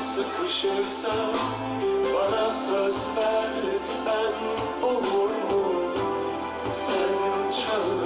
sıkışırsa bana söz ver lütfen olur mu? Sen çağır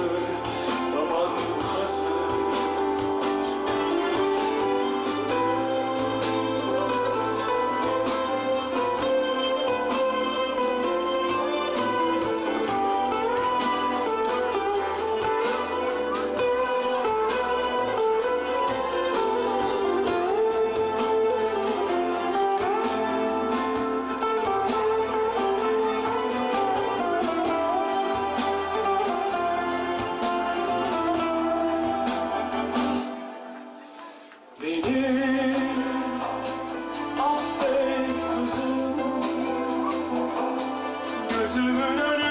Gözümün